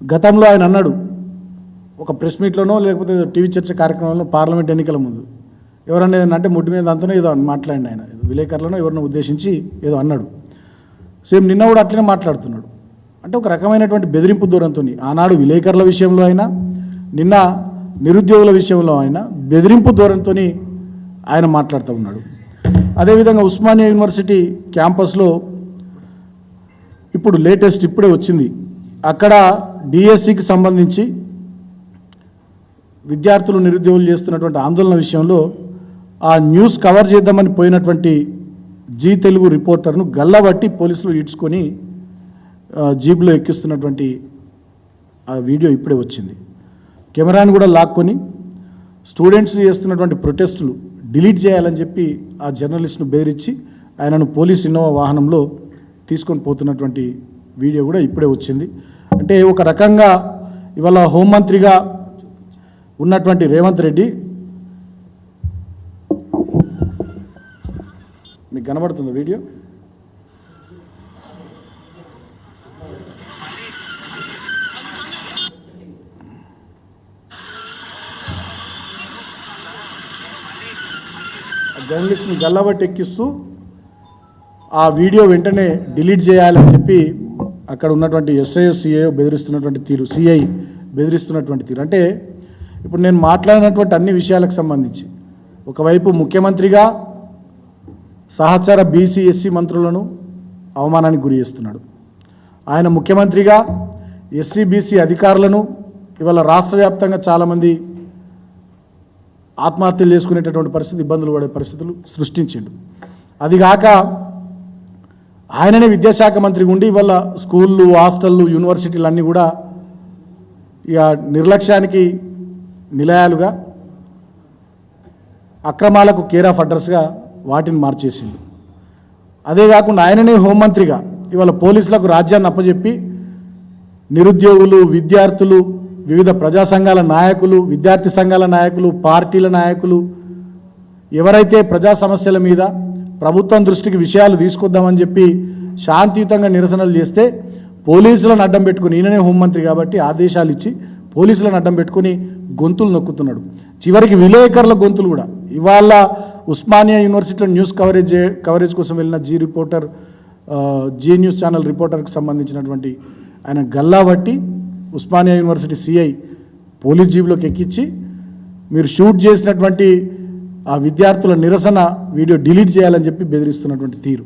గతంలో ఆయన అన్నాడు ఒక ప్రెస్ మీట్లోనో లేకపోతే టీవీ చర్చ కార్యక్రమంలో పార్లమెంట్ ఎన్నికల ముందు ఎవరన్నా ఏదన్నా అంటే ముడ్డు మీద అంతనో ఏదో మాట్లాడిన ఆయన. విలేకరులను ఎవరినో ఉద్దేశించి ఏదో అన్నాడు. సేమ్ నిన్న కూడా అట్లనే మాట్లాడుతున్నాడు. అంటే ఒక రకమైనటువంటి బెదిరింపు దూరంతో ఆనాడు విలేకరుల విషయంలో అయినా నిన్న నిరుద్యోగుల విషయంలో అయినా బెదిరింపు ధోరణితో ఆయన మాట్లాడుతూ ఉన్నాడు. అదేవిధంగా ఉస్మానియా యూనివర్సిటీ క్యాంపస్లో ఇప్పుడు లేటెస్ట్ ఇప్పుడే వచ్చింది అక్కడ డిఎస్సికి సంబంధించి విద్యార్థులు నిరుద్యోగులు చేస్తున్నటువంటి ఆందోళన విషయంలో ఆ న్యూస్ కవర్ చేద్దామని పోయినటువంటి జీ తెలుగు రిపోర్టర్ను గల్లబట్టి పోలీసులు ఈడ్చుకొని జీబులో ఎక్కిస్తున్నటువంటి ఆ వీడియో ఇప్పుడే వచ్చింది. కెమెరాని కూడా లాక్కొని స్టూడెంట్స్ చేస్తున్నటువంటి ప్రొటెస్టులు డిలీట్ చేయాలని చెప్పి ఆ జర్నలిస్ట్ను బెదిరించి ఆయనను పోలీస్ ఇన్నోవా వాహనంలో తీసుకొని పోతున్నటువంటి వీడియో కూడా ఇప్పుడే వచ్చింది. అంటే ఒక రకంగా ఇవాళ హోంమంత్రిగా ఉన్నటువంటి రేవంత్ రెడ్డి మీకు కనబడుతుంది వీడియో? జర్నలిస్ట్ని గల్లబట్టి ఎక్కిస్తూ ఆ వీడియో వెంటనే డిలీట్ చేయాలని చెప్పి అక్కడ ఉన్నటువంటి ఎస్ఐ సిఐఓ బెదిరిస్తున్నటువంటి తీరు సిఐ బెదిరిస్తున్నటువంటి తీరు. అంటే ఇప్పుడు నేను మాట్లాడినటువంటి అన్ని విషయాలకు సంబంధించి ఒకవైపు ముఖ్యమంత్రిగా సహచర బీసీ ఎస్సీ మంత్రులను అవమానానికి గురి చేస్తున్నాడు. ఆయన ముఖ్యమంత్రిగా ఎస్సీ బీసీ అధికారులను ఇవాళ రాష్ట్ర వ్యాప్తంగా చాలామంది ఆత్మహత్యలు చేసుకునేటటువంటి పరిస్థితి ఇబ్బందులు పడే పరిస్థితులు సృష్టించిండు. అదిగాక ఆయననే విద్యాశాఖ మంత్రి ఉండి ఇవాళ స్కూళ్ళు హాస్టళ్ళు యూనివర్సిటీలు అన్నీ కూడా ఇక నిర్లక్ష్యానికి నిలయాలుగా అక్రమాలకు కేర్ ఆఫ్ అడ్రస్గా వాటిని మార్చేసిండు. అదే కాకుండా ఆయననే హోంమంత్రిగా ఇవాళ పోలీసులకు రాజ్యాన్ని అప్పచెప్పి నిరుద్యోగులు విద్యార్థులు వివిధ ప్రజా సంఘాల నాయకులు విద్యార్థి సంఘాల నాయకులు పార్టీల నాయకులు ఎవరైతే ప్రజా సమస్యల మీద ప్రభుత్వం దృష్టికి విషయాలు తీసుకొద్దామని చెప్పి శాంతియుతంగా నిరసనలు చేస్తే పోలీసులను అడ్డం పెట్టుకుని ఈయననే హోంమంత్రి కాబట్టి ఆదేశాలు ఇచ్చి పోలీసులను అడ్డం పెట్టుకుని గొంతులు నొక్కుతున్నాడు. చివరికి విలేకరుల గొంతులు కూడా. ఇవాళ ఉస్మానియా యూనివర్సిటీలో న్యూస్ కవరేజ్ కవరేజ్ కోసం వెళ్ళిన Zee reporter Zee news channel రిపోర్టర్కి సంబంధించినటువంటి ఆయన గల్లా బట్టి ఉస్మానియా యూనివర్సిటీ సిఐ పోలీస్ జీబులోకి ఎక్కించి మీరు షూట్ చేసినటువంటి ఆ విద్యార్థుల నిరసన వీడియో డిలీట్ చేయాలని చెప్పి బెదిరిస్తున్నటువంటి తీరు.